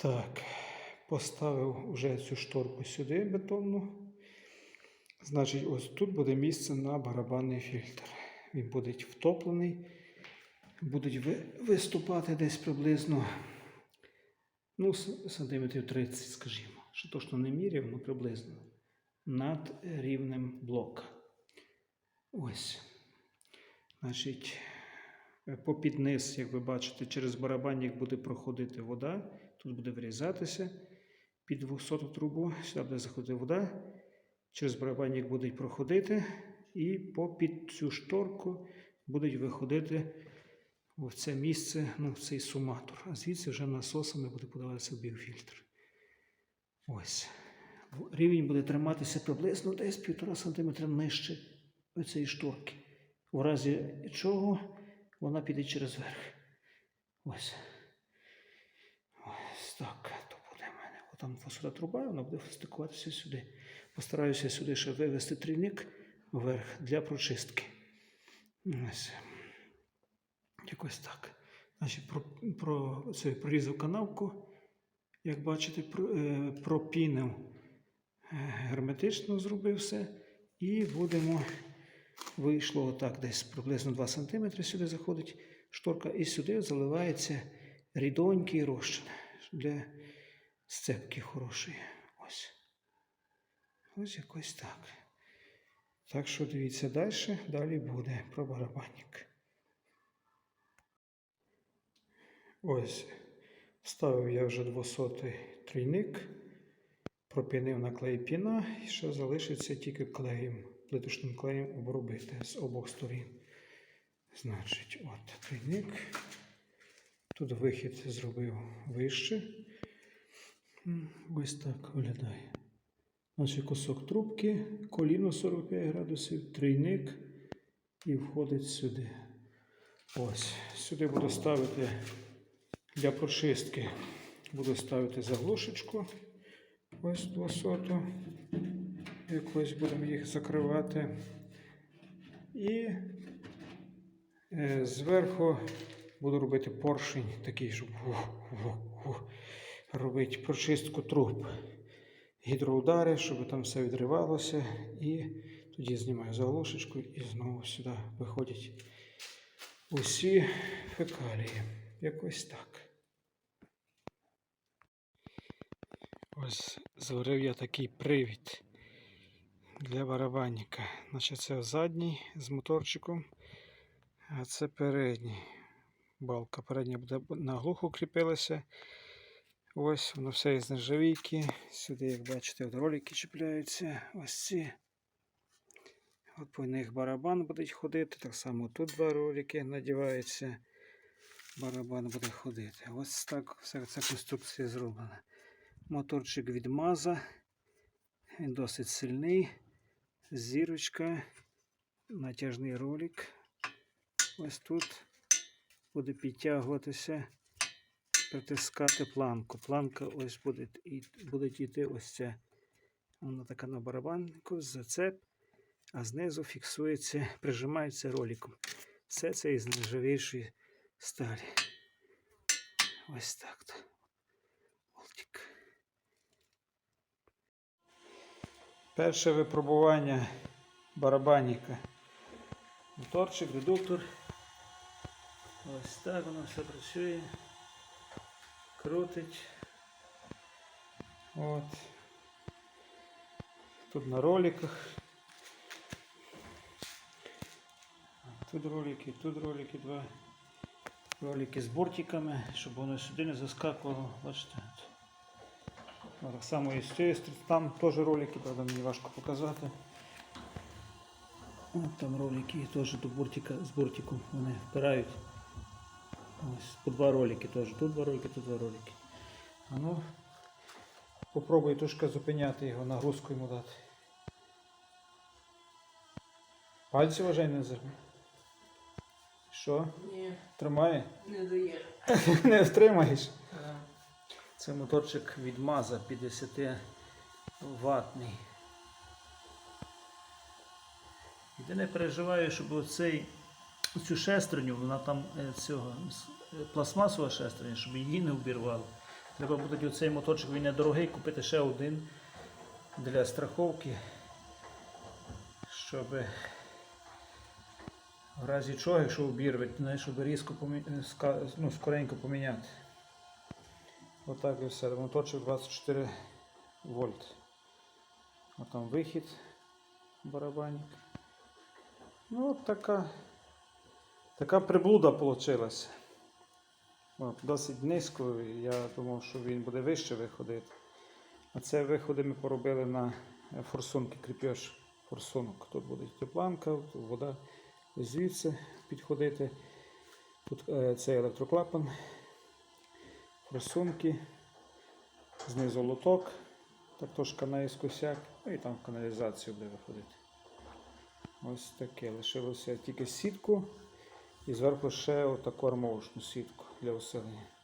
Так, поставив вже цю шторку сюди бетонну. Значить, ось тут буде місце на барабанний фільтр. Він буде втоплений, будуть виступати десь приблизно ну, сантиметрів 30, скажімо. Що точно не міряв, ну приблизно. Над рівнем блока. Ось. Значить, попід низ, як ви бачите, через барабанник буде проходити вода. Тут буде вирізатися під 200 трубу, сюди буде заходити вода. Через барабанник будуть проходити, і попід цю шторку будуть виходити в це місце, ну, в цей суматор. А звідси вже насосами буде подаватися в біофільтр. Ось. Рівень буде триматися приблизно десь 1,5 см нижче цієї шторки. У разі чого вона піде через верх. Ось. Так. То буде в мене. Отам фасода труба, вона буде стикуватися сюди. Постараюся сюди ще вивести трійник вверх для прочистки. Ось. Якось так. Значить, про, про, це, прорізав канавку. Як бачите, е, пропінив е, герметично зробив все. І будемо. Вийшло отак, десь приблизно 2 см сюди заходить шторка, і сюди заливається рідонький розчин для сцепки хорошої. Ось. Ось якось так. Так що дивіться далі, далі буде про барабанник. Ось, ставив я вже 200 трійник, пропінив на клей піна і ще залишиться тільки клеєм, плиточним клеєм обробити з обох сторін. Значить, от трійник. Тут вихід зробив вище. Ось так виглядає. Значить, кусок трубки, коліно 45 градусів, трійник і входить сюди. Ось. Сюди буду ставити для прочистки. Буду ставити заглушечку. Ось 200. Якось будемо їх закривати. І е, зверху буду робити поршень такий, щоб робити прочистку труб. Гідроудари, щоб там все відривалося. І тоді знімаю заглушечку і знову сюди виходять усі фекалії. Якось так. Ось зварив я такий привід для барабанника. Значить, це задній з моторчиком, а це передній. Балка передня буде наглухо кріпилася. Ось воно все із нержавійки. Сюди, як бачите, ролики чіпляються. Ось ці. От по них барабан буде ходити. Так само тут два ролики надіваються. Барабан буде ходити. Ось так вся ця конструкція зроблена. Моторчик від Маза. Він досить сильний. Зірочка. Натяжний ролик. Ось тут буде підтягуватися, притискати планку. Планка ось буде, буде йти ось ця. Вона така на барабаннику, зацеп, а знизу фіксується, прижимається роликом. Все це із нержавійшої сталі. Ось так. то. Перше випробування барабанника. Моторчик, редуктор. Ось так воно все працює. Крутить. От. Тут на роликах. Тут ролики, тут ролики, два ролики з бортиками, щоб воно сюди не заскакувало. Бачите. Ну, Так само і з цієї. Там теж ролики, правда, мені важко показати. От там ролики теж до бортика, з бортиком вони впирають. Ось по два ролики теж. Тут два ролики, тут два ролики. А ну, попробую трошки зупиняти його, нагрузку йому дати. Пальці вважай не зерни. Що? Ні, Тримає? не дає. не втримаєш. А, Це моторчик від Маза 50 ватний. Єдине переживаю, щоб оцей, цю шестерню, вона там е, цього е, пластмасова шестерня, щоб її не обірвало. Треба буде оцей моторчик, він недорогий, купити ще один для страховки, щоб в разі чого, якщо обірве, не, щоб різко помі... ну, скоренько поміняти. Отак і все. Моторчик 24 вольт. А там вихід барабанник. Ну, от така, така приблуда вийшла. Досить низько. Я думав, що він буде вище виходити. А це виходи ми поробили на е, форсунки, кріпеж форсунок. Тут буде тепланка, тут вода звідси підходити. Тут е, цей електроклапан, форсунки, знизу лоток, також наїскосяк, ну і там каналізацію буде виходити. Ось таке. Лишилося тільки сітку і зверху ще отаку армовочну сітку для усилення.